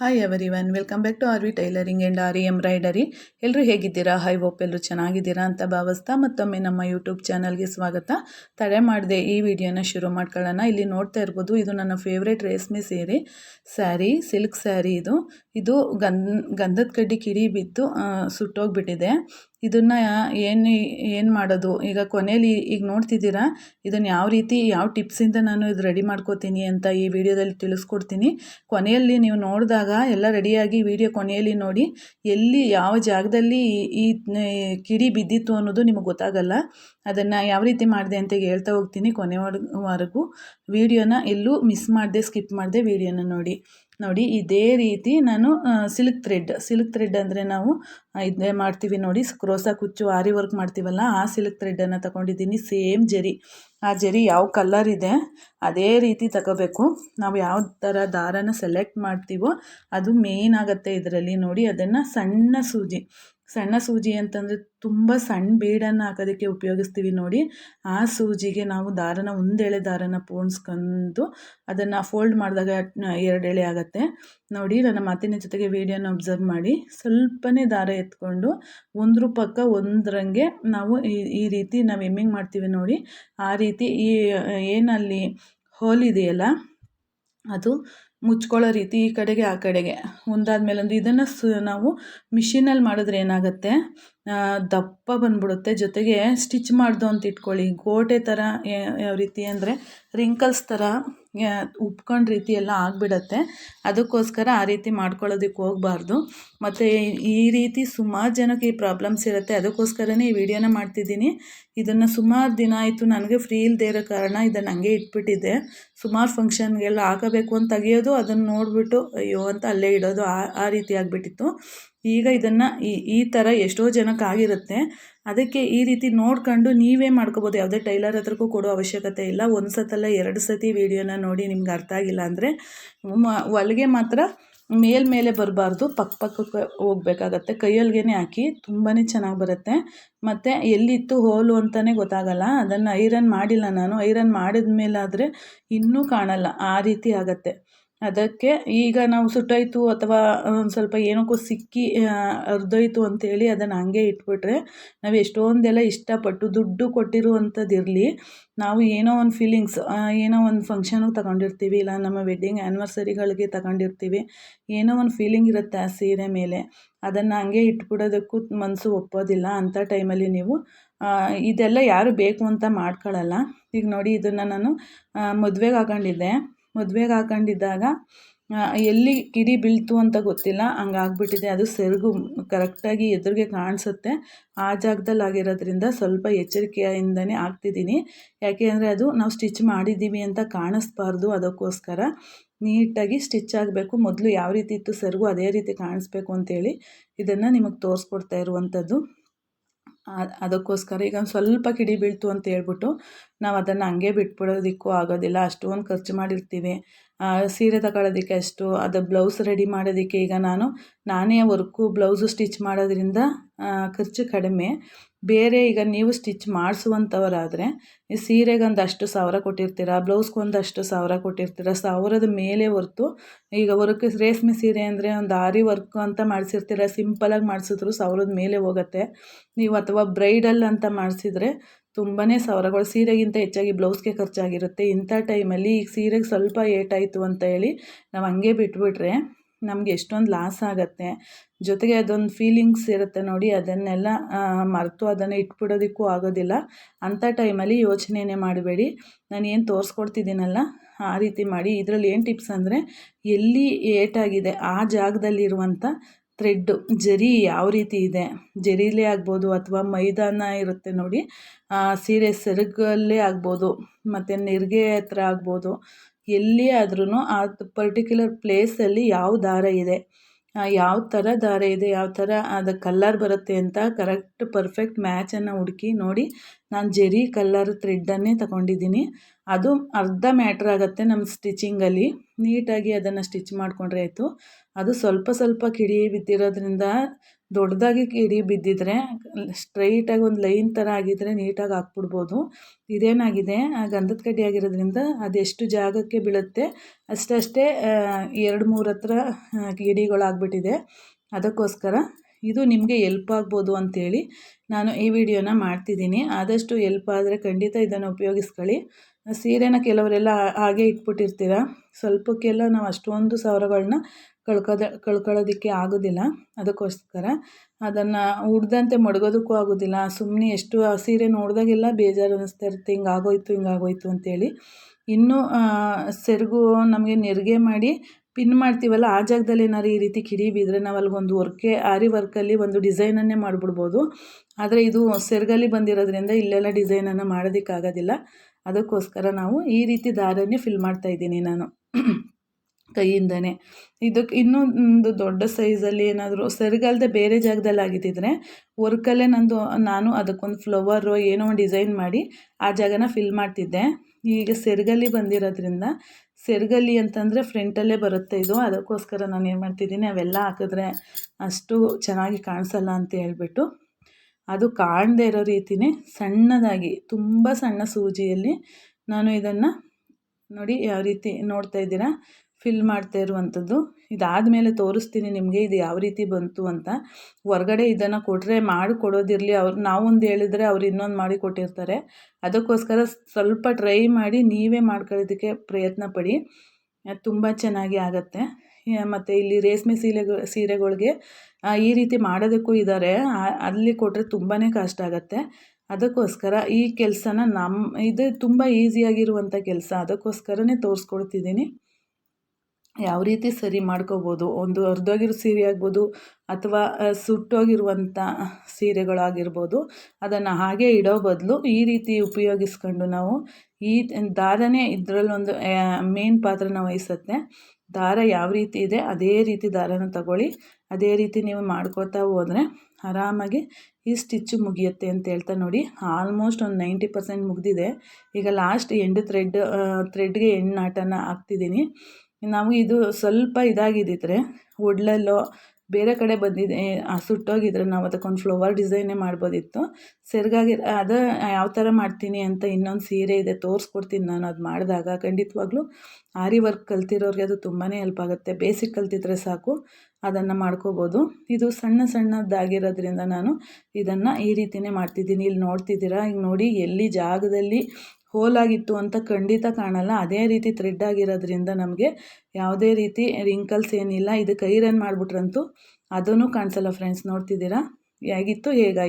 Hi everyone welcome back to R V tailoring and R embroidery ಎಲ್ಲರೂ ಹೇಗಿದ್ದೀರಾ? High ಓಪ್ ಎಲ್ಲರೂ ಚೆನ್ನಾಗಿದ್ದೀರಾ ಅಂತ ಭಾವಿಸ್ತಾ ಮತ್ತೊಮ್ಮೆ ನಮ್ಮ ಯೂಟ್ಯೂಬ್ ಚಾನಲ್ಗೆ ಸ್ವಾಗತ. ತಡೆ ಮಾಡಿದೆ ಈ ವಿಡಿಯೋನ ಶುರು ಮಾಡ್ಕೊಳ್ಳೋಣ. ಇಲ್ಲಿ ನೋಡ್ತಾ ಇರ್ಬೋದು, ಇದು ನನ್ನ ಫೇವ್ರೇಟ್ ರೇಷ್ಮೆ ಸೀರೆ. ಸ್ಯಾರಿ ಸಿಲ್ಕ್ ಸ್ಯಾರಿ ಇದು. ಇದು ಗಂಧ ಗಂಧದ ಕಡ್ಡಿ ಕಿಡಿ ಬಿದ್ದು ಸುಟ್ಟೋಗ್ಬಿಟ್ಟಿದೆ. ಇದನ್ನು ಏನು ಏನು ಮಾಡೋದು? ಈಗ ಕೊನೆಯಲ್ಲಿ ಈಗ ನೋಡ್ತಿದ್ದೀರಾ? ಇದನ್ನು ಯಾವ ರೀತಿ, ಯಾವ ಟಿಪ್ಸಿಂದ ನಾನು ಇದು ರೆಡಿ ಮಾಡ್ಕೋತೀನಿ ಅಂತ ಈ ವಿಡಿಯೋದಲ್ಲಿ ತಿಳಿಸ್ಕೊಡ್ತೀನಿ. ಕೊನೆಯಲ್ಲಿ ನೀವು ನೋಡಿದಾಗ ಎಲ್ಲ ರೆಡಿಯಾಗಿ ವಿಡಿಯೋ ಕೊನೆಯಲ್ಲಿ ನೋಡಿ, ಎಲ್ಲಿ ಯಾವ ಜಾಗದಲ್ಲಿ ಈ ಕಿಡಿ ಬಿದ್ದಿತ್ತು ಅನ್ನೋದು ನಿಮಗೆ ಗೊತ್ತಾಗಲ್ಲ. ಅದನ್ನು ಯಾವ ರೀತಿ ಮಾಡಿದೆ ಅಂತ ಹೇಳ್ತಾ ಹೋಗ್ತೀನಿ ಕೊನೆವರೆಗೂ ವಿಡಿಯೋನ ಎಲ್ಲೂ ಮಿಸ್ ಮಾಡಿದೆ ಸ್ಕಿಪ್ ಮಾಡಿದೆ ವಿಡಿಯೋನ ನೋಡಿ. ನೋಡಿ, ಇದೇ ರೀತಿ ನಾನು ಸಿಲ್ಕ್ ಥ್ರೆಡ್ ಸಿಲ್ಕ್ ಥ್ರೆಡ್ ಅಂದರೆ ನಾವು ಇದೇ ಮಾಡ್ತೀವಿ ನೋಡಿ ಕ್ರೋಸ ಕುಚ್ಚು, ಆರಿ ವರ್ಕ್ ಮಾಡ್ತೀವಲ್ಲ, ಆ ಸಿಲ್ಕ್ ಥ್ರೆಡ್ಡನ್ನು ತಗೊಂಡಿದ್ದೀನಿ ಸೇಮ್ ಜರಿ. ಆ ಜರಿ ಯಾವ ಕಲರ್ ಇದೆ, ಅದೇ ರೀತಿ ತಗೋಬೇಕು. ನಾವು ಯಾವ ಥರ ದಾರನ ಸೆಲೆಕ್ಟ್ ಮಾಡ್ತೀವೋ, ಅದು ಮೇನ್ ಆಗುತ್ತೆ ಇದರಲ್ಲಿ ನೋಡಿ, ಅದನ್ನು ಸಣ್ಣ ಸೂಜಿ. ಸಣ್ಣ ಸೂಜಿ ಅಂತಂದರೆ ತುಂಬ ಸಣ್ಣ ಬೀಡನ್ನು ಹಾಕೋದಕ್ಕೆ ಉಪಯೋಗಿಸ್ತೀವಿ ನೋಡಿ. ಆ ಸೂಜಿಗೆ ನಾವು ದಾರನ ಒಂದೆಳೆ ದಾರನ ಪೋಣಿಸ್ಕೊಂಡು ಅದನ್ನು ಫೋಲ್ಡ್ ಮಾಡಿದಾಗ ಎರಡು ಎಳೆ ಆಗುತ್ತೆ. ನೋಡಿ ನನ್ನ ಮಾತಿನ ಜೊತೆಗೆ ವೀಡಿಯೋನ ಅಬ್ಸರ್ವ್ ಮಾಡಿ. ಸ್ವಲ್ಪನೇ ದಾರ ಎತ್ಕೊಂಡು ಒಂದ್ರ ಪಕ್ಕ ಒಂದರಂಗೆ ನಾವು ಈ ಈ ರೀತಿ ನಾವು ಎಮ್ಮಿಂಗ್ ಮಾಡ್ತೀವಿ ನೋಡಿ. ಆ ರೀತಿ ಈ, ಏನಲ್ಲಿ ಹೋಲ್ ಇದೆಯಲ್ಲ ಅದು ಮುಚ್ಕೊಳ್ಳೋ ರೀತಿ ಈ ಕಡೆಗೆ, ಆ ಕಡೆಗೆ. ಒಂದಾದ್ಮೇಲೆ ಒಂದು ಇದನ್ನು ಸ, ನಾವು ಮಿಷಿನಲ್ಲಿ ಮಾಡಿದ್ರೆ ಏನಾಗುತ್ತೆ? ದಪ್ಪ ಬಂದ್ಬಿಡುತ್ತೆ. ಜೊತೆಗೆ ಸ್ಟಿಚ್ ಮಾಡ್ದು ಅಂತ ಇಟ್ಕೊಳ್ಳಿ. ಗೋಟೆ ಥರ ಯಾವ ರೀತಿ ಅಂದರೆ ರಿಂಕಲ್ಸ್ ಥರ ಉಪ್ಕೊಂಡು ರೀತಿ ಎಲ್ಲ ಆಗಿಬಿಡತ್ತೆ. ಅದಕ್ಕೋಸ್ಕರ ಆ ರೀತಿ ಮಾಡ್ಕೊಳ್ಳೋದಕ್ಕೆ ಹೋಗಬಾರ್ದು. ಮತ್ತು ಈ ರೀತಿ ಸುಮಾರು ಜನಕ್ಕೆ ಈ ಪ್ರಾಬ್ಲಮ್ಸ್ ಇರುತ್ತೆ. ಅದಕ್ಕೋಸ್ಕರನೇ ಈ ವಿಡಿಯೋನ ಮಾಡ್ತಿದ್ದೀನಿ. ಇದನ್ನು ಸುಮಾರು ದಿನ ಆಯಿತು ನನಗೆ ಫ್ರೀ ಇಲ್ಲದೆ ಇರೋ ಕಾರಣ ಇದನ್ನು ಹಂಗೆ ಇಟ್ಬಿಟ್ಟಿದ್ದೆ. ಸುಮಾರು ಫಂಕ್ಷನ್ಗೆಲ್ಲ ಹಾಕಬೇಕು ಅಂತ ತೆಗಿಯೋದು, ಅದನ್ನು ನೋಡಿಬಿಟ್ಟು ಅಯ್ಯೋ ಅಂತ ಅಲ್ಲೇ ಇಡೋದು. ಆ ಆ ರೀತಿ ಆಗಿಬಿಟ್ಟಿತ್ತು. ಈಗ ಇದನ್ನು ಈ ಈ ಥರ ಎಷ್ಟೋ ಜನಕ್ಕೆ ಆಗಿರುತ್ತೆ. ಅದಕ್ಕೆ ಈ ರೀತಿ ನೋಡ್ಕೊಂಡು ನೀವೇ ಮಾಡ್ಕೋಬೋದು. ಯಾವುದೇ ಟೈಲರ್ ಹತ್ರಕ್ಕೂ ಕೊಡೋ ಅವಶ್ಯಕತೆ ಇಲ್ಲ. ಒಂದು ಸತಲ್ಲ ಎರಡು ಸತಿ ವೀಡಿಯೋನ ನೋಡಿ ನಿಮ್ಗೆ ಅರ್ಥ ಆಗಿಲ್ಲ ಅಂದರೆ ಹೊಲಿಗೆ ಮಾತ್ರ ಮೇಲ್ಮೇಲೆ ಬರಬಾರ್ದು. ಪಕ್ಕ ಪಕ್ಕಕ್ಕೆ ಹೋಗ್ಬೇಕಾಗತ್ತೆ. ಕೈಯಲ್ಗೆ ಹಾಕಿ ತುಂಬಾ ಚೆನ್ನಾಗಿ ಬರುತ್ತೆ. ಮತ್ತು ಎಲ್ಲಿತ್ತು ಹೋಲು ಅಂತಲೇ ಗೊತ್ತಾಗಲ್ಲ. ಅದನ್ನು ಐರನ್ ಮಾಡಿಲ್ಲ ನಾನು. ಐರನ್ ಮಾಡಿದ ಮೇಲಾದರೆ ಇನ್ನೂ ಕಾಣಲ್ಲ. ಆ ರೀತಿ ಆಗುತ್ತೆ. ಅದಕ್ಕೆ ಈಗ ನಾವು ಸುಟ್ಟೋಯ್ತು ಅಥವಾ ಒಂದು ಸ್ವಲ್ಪ ಏನಕ್ಕೋ ಸಿಕ್ಕಿ ಅರ್ಧೋಯ್ತು ಅಂತೇಳಿ ಅದನ್ನು ಹಂಗೆ ಇಟ್ಬಿಟ್ರೆ ನಾವು ಎಷ್ಟೊಂದೆಲ್ಲ ಇಷ್ಟಪಟ್ಟು ದುಡ್ಡು ಕೊಟ್ಟಿರುವಂಥದ್ದಿರಲಿ ನಾವು ಏನೋ ಒಂದು ಫೀಲಿಂಗ್ಸ್ ಏನೋ ಒಂದು ಫಂಕ್ಷನ್ಗೆ ತಗೊಂಡಿರ್ತೀವಿ, ಇಲ್ಲ ನಮ್ಮ ವೆಡ್ಡಿಂಗ್ ಆ್ಯನಿವರ್ಸರಿಗಳಿಗೆ ತಗೊಂಡಿರ್ತೀವಿ, ಏನೋ ಒಂದು ಫೀಲಿಂಗ್ ಇರುತ್ತೆ ಆ ಸೀರೆ ಮೇಲೆ. ಅದನ್ನು ಹಂಗೆ ಇಟ್ಬಿಡೋದಕ್ಕೂ ಮನಸ್ಸು ಒಪ್ಪೋದಿಲ್ಲ ಅಂಥ ಟೈಮಲ್ಲಿ ನೀವು ಇದೆಲ್ಲ ಯಾರು ಬೇಕು ಅಂತ ಮಾಡ್ಕೊಳ್ಳಲ್ಲ ಈಗ ನೋಡಿ ಇದನ್ನು ನಾನು ಮದುವೆಗೆ ಹಾಕೊಂಡಿದ್ದೆ. ಮದುವೆಗೆ ಹಾಕೊಂಡಿದ್ದಾಗ ಎಲ್ಲಿ ಕಿಡಿ ಬೀಳ್ತು ಅಂತ ಗೊತ್ತಿಲ್ಲ. ಹಂಗಾಗ್ಬಿಟ್ಟಿದೆ. ಅದು ಸೆರಗು ಕರೆಕ್ಟಾಗಿ ಎದುರಿಗೆ ಕಾಣಿಸುತ್ತೆ. ಆ ಜಾಗದಲ್ಲಿ ಆಗಿರೋದ್ರಿಂದ ಸ್ವಲ್ಪ ಎಚ್ಚರಿಕೆಯಿಂದನೇ ಹಾಕ್ತಿದ್ದೀನಿ ಯಾಕೆ ಅಂದರೆ ಅದು ನಾವು ಸ್ಟಿಚ್ ಮಾಡಿದ್ದೀವಿ ಅಂತ ಕಾಣಿಸ್ಬಾರ್ದು ಅದಕ್ಕೋಸ್ಕರ. ನೀಟಾಗಿ ಸ್ಟಿಚ್ ಆಗಬೇಕು. ಮೊದಲು ಯಾವ ರೀತಿ ಇತ್ತು ಸೆರಗು ಅದೇ ರೀತಿ ಕಾಣಿಸ್ಬೇಕು ಅಂತೇಳಿ ಇದನ್ನು ನಿಮಗೆ ತೋರಿಸ್ಕೊಡ್ತಾ ಇರುವಂಥದ್ದು. ಅದಕ್ಕೋಸ್ಕರ ಈಗ ಒಂದು ಸ್ವಲ್ಪ ಕಿಡಿ ಬೀಳ್ತು ಅಂತ ಹೇಳ್ಬಿಟ್ಟು ನಾವು ಅದನ್ನು ಹಂಗೆ ಬಿಟ್ಬಿಡೋದಕ್ಕೂ ಆಗೋದಿಲ್ಲ. ಅಷ್ಟೊಂದು ಖರ್ಚು ಮಾಡಿರ್ತೀವಿ. ಸೀರೆ ತಗೊಳ್ಳೋದಕ್ಕೆ ಅಷ್ಟು, ಅದು ಬ್ಲೌಸ್ ರೆಡಿ ಮಾಡೋದಕ್ಕೆ ಈಗ ನಾನು ನಾನೇ ವರ್ಕು ಬ್ಲೌಸು ಸ್ಟಿಚ್ ಮಾಡೋದ್ರಿಂದ ಖರ್ಚು ಕಡಿಮೆ. ಬೇರೆ ಈಗ ನೀವು ಸ್ಟಿಚ್ ಮಾಡಿಸುವಂಥವರಾದರೆ, ಈ ಸೀರೆಗೊಂದು ಅಷ್ಟು ಸಾವಿರ ಕೊಟ್ಟಿರ್ತೀರ ಬ್ಲೌಸ್ಗೊಂದಷ್ಟು ಸಾವಿರ ಕೊಟ್ಟಿರ್ತೀರ, ಸಾವಿರದ ಮೇಲೆ ಹೊರ್ತು ಈಗ ವರ್ಕ್ ರೇಷ್ಮೆ ಸೀರೆ ಅಂದರೆ ಒಂದು ಆರಿ ವರ್ಕ್ ಅಂತ ಮಾಡಿಸಿರ್ತೀರ, ಸಿಂಪಲಾಗಿ ಮಾಡಿಸಿದ್ರು ಸಾವಿರದ ಮೇಲೆ ಹೋಗುತ್ತೆ. ನೀವು ಅಥವಾ ಬ್ರೈಡಲ್ ಅಂತ ಮಾಡಿಸಿದ್ರೆ ತುಂಬಾ ಸಾವಿರಗಳು, ಸೀರೆಗಿಂತ ಹೆಚ್ಚಾಗಿ ಬ್ಲೌಸ್ಗೆ ಖರ್ಚಾಗಿರುತ್ತೆ. ಇಂಥ ಟೈಮಲ್ಲಿ ಈಗ ಸೀರೆಗೆ ಸ್ವಲ್ಪ ಏಟಾಯಿತು ಅಂತ ಹೇಳಿ ನಾವು ಹಂಗೆ ಬಿಟ್ಬಿಟ್ರೆ ನಮಗೆ ಎಷ್ಟೊಂದು ಲಾಸ್ ಆಗುತ್ತೆ. ಜೊತೆಗೆ ಅದೊಂದು ಫೀಲಿಂಗ್ಸ್ ಇರುತ್ತೆ ನೋಡಿ, ಅದನ್ನೆಲ್ಲ ಮರೆತು ಅದನ್ನು ಇಟ್ಬಿಡೋದಕ್ಕೂ ಆಗೋದಿಲ್ಲ. ಅಂಥ ಟೈಮಲ್ಲಿ ಯೋಚನೆನೇ ಮಾಡಬೇಡಿ. ನಾನು ಏನು ತೋರಿಸ್ಕೊಡ್ತಿದ್ದೀನಲ್ಲ, ಆ ರೀತಿ ಮಾಡಿ. ಇದರಲ್ಲಿ ಏನು ಟಿಪ್ಸ್ ಅಂದರೆ, ಎಲ್ಲಿ ಏಟಾಗಿದೆ, ಆ ಜಾಗದಲ್ಲಿರುವಂಥ ಥ್ರೆಡ್ಡು ಜರಿ ಯಾವ ರೀತಿ ಇದೆ? ಜರಿಲೇ ಆಗ್ಬೋದು ಅಥವಾ ಮೈದಾನ ಇರುತ್ತೆ ನೋಡಿ. ಸೀರೆ ಸೆರಗಲ್ಲೇ ಆಗ್ಬೋದು. ಮತ್ತು ನೆರಿಗೆ ಹತ್ರ ಆಗ್ಬೋದು. ಎಲ್ಲಿ ಆದ್ರೂ ಆ ಪರ್ಟಿಕ್ಯುಲರ್ ಪ್ಲೇಸಲ್ಲಿ ಯಾವ ದಾರ ಇದೆ. ಯಾವ ಥರ ದಾರ ಇದೆ, ಯಾವ ಥರ ಅದು ಕಲ್ಲರ್ ಬರುತ್ತೆ ಅಂತ ಕರೆಕ್ಟ್ ಪರ್ಫೆಕ್ಟ್ ಮ್ಯಾಚನ್ನು ಹುಡುಕಿ ನೋಡಿ ನಾನು ಜೆರಿ ಕಲ್ಲರ್ ಥ್ರೆಡ್ಡನ್ನೇ ತಗೊಂಡಿದ್ದೀನಿ. ಅದು ಅರ್ಧ ಮ್ಯಾಟ್ರ್ ಆಗುತ್ತೆ ನಮ್ಮ ಸ್ಟಿಚಿಂಗಲ್ಲಿ ನೀಟಾಗಿ ಅದನ್ನು ಸ್ಟಿಚ್ ಮಾಡಿಕೊಂಡ್ರೆ ಆಯಿತು. ಅದು ಸ್ವಲ್ಪ ಸ್ವಲ್ಪ ಕಿಡಿ ಬಿದ್ದಿರೋದ್ರಿಂದ ದೊಡ್ಡದಾಗಿ ಕಿಡಿ ಬಿದ್ದಿದ್ರೆ ಸ್ಟ್ರೈಟಾಗಿ ಒಂದು ಲೈನ್ ಥರ ಆಗಿದ್ದರೆ ನೀಟಾಗಿ ಹಾಕ್ಬಿಡ್ಬೋದು. ಇದೇನಾಗಿದೆ? ಆ ಗಂಧದ ಕಡ್ಡಿ ಆಗಿರೋದ್ರಿಂದ ಅದೆಷ್ಟು ಜಾಗಕ್ಕೆ ಬೀಳುತ್ತೆ? ಅಷ್ಟಷ್ಟೇ ಎರಡು ಮೂರು ಹತ್ರ ಕಿಡಿಗಳಾಗ್ಬಿಟ್ಟಿದೆ. ಅದಕ್ಕೋಸ್ಕರ ಇದು ನಿಮಗೆ ಎಲ್ಪ್ ಆಗ್ಬೋದು ಅಂಥೇಳಿ ನಾನು ಈ ವಿಡಿಯೋನ ಮಾಡ್ತಿದ್ದೀನಿ. ಆದಷ್ಟು ಎಲ್ಪ್ ಆದರೆ ಖಂಡಿತ ಇದನ್ನು ಉಪಯೋಗಿಸ್ಕೊಳ್ಳಿ. ಸೀರೆನ ಕೆಲವರೆಲ್ಲ ಹಾಗೆ ಇಟ್ಬಿಟ್ಟಿರ್ತೀರ? ಸ್ವಲ್ಪಕ್ಕೆಲ್ಲ ನಾವು ಅಷ್ಟೊಂದು ಸಾವಿರಗಳನ್ನ ಕಳ್ಕೊದ, ಕಳ್ಕೊಳ್ಳೋದಕ್ಕೆ ಆಗೋದಿಲ್ಲ. ಅದಕ್ಕೋಸ್ಕರ ಅದನ್ನು ಉಡ್ದಂತೆ ಮಡಗೋದಕ್ಕೂ ಆಗೋದಿಲ್ಲ. ಸುಮ್ಮನೆ ಎಷ್ಟು, ಆ ಸೀರೆ ನೋಡಿದಾಗೆಲ್ಲ ಬೇಜಾರು ಅನ್ನಿಸ್ತಾ ಇರುತ್ತೆ. ಹಿಂಗಾಗೋಯ್ತು ಹಿಂಗಾಗೋಯ್ತು ಅಂತೇಳಿ. ಇನ್ನೂ ಸೆರಗು ನಮಗೆ ನೆರಿಗೆ ಮಾಡಿ ಪಿನ್ ಮಾಡ್ತೀವಲ್ಲ, ಆ ಜಾಗದಲ್ಲಿ ಏನಾದ್ರು ಈ ರೀತಿ ಕಿಡಿ ಬಿದ್ದರೆ ನಾವು ಅಲ್ಲಿಗೊಂದು ವರ್ಕೆ, ಆರಿ ವರ್ಕಲ್ಲಿ ಒಂದು ಡಿಸೈನನ್ನೇ ಮಾಡಿಬಿಡ್ಬೋದು. ಆದರೆ ಇದು ಸೆರಗಲ್ಲಿ ಬಂದಿರೋದ್ರಿಂದ ಇಲ್ಲೆಲ್ಲ ಡಿಸೈನನ್ನು ಮಾಡೋದಕ್ಕಾಗೋದಿಲ್ಲ. ಅದಕ್ಕೋಸ್ಕರ ನಾವು ಈ ರೀತಿ ದಾರನ್ನೇ ಫಿಲ್ ಮಾಡ್ತಾ ಇದ್ದೀನಿ ನಾನು ಕೈಯಿಂದನೇ. ಇದಕ್ಕೆ ಇನ್ನೊಂದು ದೊಡ್ಡ ಸೈಜಲ್ಲಿ ಏನಾದರೂ, ಸೆರಗಲ್ದೆ ಬೇರೆ ಜಾಗದಲ್ಲಿ ಆಗಿದ್ದಿದ್ರೆ ವರ್ಕಲ್ಲೇ ನಂದು, ನಾನು ಅದಕ್ಕೊಂದು ಫ್ಲವರು ಏನೋ ಒಂದು ಡಿಸೈನ್ ಮಾಡಿ ಆ ಜಾಗನ ಫಿಲ್ ಮಾಡ್ತಿದ್ದೆ. ಈಗ ಸೆರಗಲ್ಲಿ ಬಂದಿರೋದ್ರಿಂದ ಸೆರಗಲ್ಲಿ ಅಂತಂದರೆ ಫ್ರಂಟಲ್ಲೇ ಬರುತ್ತೆ ಇದು. ಅದಕ್ಕೋಸ್ಕರ ನಾನು ಏನು ಮಾಡ್ತಿದ್ದೀನಿ, ಅವೆಲ್ಲ ಹಾಕಿದ್ರೆ ಅಷ್ಟು ಚೆನ್ನಾಗಿ ಕಾಣಿಸಲ್ಲ ಅಂತ ಹೇಳ್ಬಿಟ್ಟು ಅದು ಕಾಣದೇ ಇರೋ ರೀತಿಯೇ ಸಣ್ಣದಾಗಿ, ತುಂಬ ಸಣ್ಣ ಸೂಜಿಯಲ್ಲಿ ನಾನು ಇದನ್ನು ನೋಡಿ ಯಾವ ರೀತಿ ನೋಡ್ತಾ ಇದ್ದೀರಾ. ಫಿಲ್ ಮಾಡ್ತಾ ಇರುವಂಥದ್ದು. ಇದಾದಮೇಲೆ ತೋರಿಸ್ತೀನಿ ನಿಮಗೆ ಇದು ಯಾವ ರೀತಿ ಬಂತು ಅಂತ. ಹೊರಗಡೆ ಇದನ್ನು ಕೊಟ್ಟರೆ ಮಾಡಿ ಕೊಡೋದಿರಲಿ. ಅವ್ರು ನಾವೊಂದು ಹೇಳಿದರೆ ಅವ್ರು ಇನ್ನೊಂದು ಮಾಡಿ ಕೊಟ್ಟಿರ್ತಾರೆ. ಅದಕ್ಕೋಸ್ಕರ ಸ್ವಲ್ಪ ಟ್ರೈ ಮಾಡಿ ನೀವೇ ಮಾಡ್ಕೊಳ್ಳೋದಕ್ಕೆ ಪ್ರಯತ್ನ ಪಡಿ. ತುಂಬ ಚೆನ್ನಾಗಿ ಆಗುತ್ತೆ. ಮತ್ತು ಇಲ್ಲಿ ರೇಷ್ಮೆ ಸೀರೆಗಳು ಸೀರೆಗಳಿಗೆ ಈ ರೀತಿ ಮಾಡೋದಕ್ಕೂ ಇದ್ದಾರೆ ಅಲ್ಲಿ ಕೊಟ್ಟರೆ ತುಂಬಾ ಕಷ್ಟ ಆಗುತ್ತೆ. ಅದಕ್ಕೋಸ್ಕರ ಈ ಕೆಲಸನ ನಮ್ಮ ಇದು ತುಂಬ ಈಸಿಯಾಗಿರುವಂಥ ಕೆಲಸ. ಅದಕ್ಕೋಸ್ಕರನೇ ತೋರಿಸ್ಕೊಡ್ತಿದ್ದೀನಿ. ಯಾವ ರೀತಿ ಸರಿ ಮಾಡ್ಕೋಬೋದು, ಒಂದು ಹರಿದೋಗಿರೋ ಸೀರೆ ಆಗ್ಬೋದು ಅಥವಾ ಸುಟ್ಟೋಗಿರುವಂಥ ಸೀರೆಗಳಾಗಿರ್ಬೋದು, ಅದನ್ನು ಹಾಗೆ ಇಡೋ ಬದಲು ಈ ರೀತಿ ಉಪಯೋಗಿಸ್ಕೊಂಡು ನಾವು ಈ ದಾರನೇ ಇದರಲ್ಲೊಂದು ಮೇನ್ ಪಾತ್ರನ ವಹಿಸುತ್ತೆ. ದಾರ ಯಾವ ರೀತಿ ಇದೆ, ಅದೇ ರೀತಿ ದಾರನ ತಗೊಳ್ಳಿ. ಅದೇ ರೀತಿ ನೀವು ಮಾಡ್ಕೋತಾ ಹೋದರೆ ಆರಾಮಾಗಿ ಈ ಸ್ಟಿಚ್ಚು ಮುಗಿಯುತ್ತೆ ಅಂತ ಹೇಳ್ತಾ ನೋಡಿ. ಆಲ್ಮೋಸ್ಟ್ ಒಂದು ನೈಂಟಿ ಪರ್ಸೆಂಟ್ ಮುಗಿದಿದೆ. ಈಗ ಲಾಸ್ಟ್ ಎಂಡ್ ಥ್ರೆಡ್ ಥ್ರೆಡ್ಗೆ ನಾಟನ್ನು ಹಾಕ್ತಿದ್ದೀನಿ. ನಾವು ಇದು ಸ್ವಲ್ಪ ಇದಾಗಿದ್ದಿದ್ರೆ ಒಡ್ಲಲ್ಲೋ ಬೇರೆ ಕಡೆ ಬಂದಿದೆ ಸುಟ್ಟೋಗಿದ್ರೆ ನಾವು ಅದಕ್ಕೊಂದು ಫ್ಲವರ್ ಡಿಸೈನೇ ಮಾಡ್ಬೋದಿತ್ತು. ಸೆರಗಾಗಿ ಅದು ಯಾವ ಥರ ಮಾಡ್ತೀನಿ ಅಂತ ಇನ್ನೊಂದು ಸೀರೆ ಇದೆ ತೋರಿಸ್ಕೊಡ್ತೀನಿ ನಾನು ಅದು ಮಾಡಿದಾಗ, ಖಂಡಿತವಾಗ್ಲೂ ಆರಿ ವರ್ಕ್ ಕಲ್ತಿರೋರಿಗೆ ಅದು ತುಂಬಾ ಹೆಲ್ಪ್ ಆಗುತ್ತೆ. ಬೇಸಿಕ್ ಕಲ್ತಿದ್ರೆ ಸಾಕು, ಅದನ್ನು ಮಾಡ್ಕೋಬೋದು. ಇದು ಸಣ್ಣ ಸಣ್ಣದಾಗಿರೋದ್ರಿಂದ ನಾನು ಇದನ್ನು ಈ ರೀತಿಯೇ ಮಾಡ್ತಿದ್ದೀನಿ. ಇಲ್ಲಿ ನೋಡ್ತಿದ್ದೀರಾ? ಈಗ ನೋಡಿ ಎಲ್ಲಿ ಜಾಗದಲ್ಲಿ ಹೋಲಾಗಿತ್ತು ಅಂತ ಖಂಡಿತ ಕಾಣಲ್ಲ. ಅದೇ ರೀತಿ ಥ್ರೆಡ್ ಆಗಿರೋದ್ರಿಂದ ನಮಗೆ ಯಾವುದೇ ರೀತಿ ರಿಂಕಲ್ಸ್ ಏನಿಲ್ಲ. ಇದಕ್ಕೆ ಐರನ್ ಮಾಡಿಬಿಟ್ರಂತೂ ಅದನ್ನು ಕಾಣಿಸಲ್ಲ ಫ್ರೆಂಡ್ಸ್ ನೋಡ್ತಿದ್ದೀರಾ? ಹೇಗಿತ್ತು? ಹೇಗಾಯಿತು?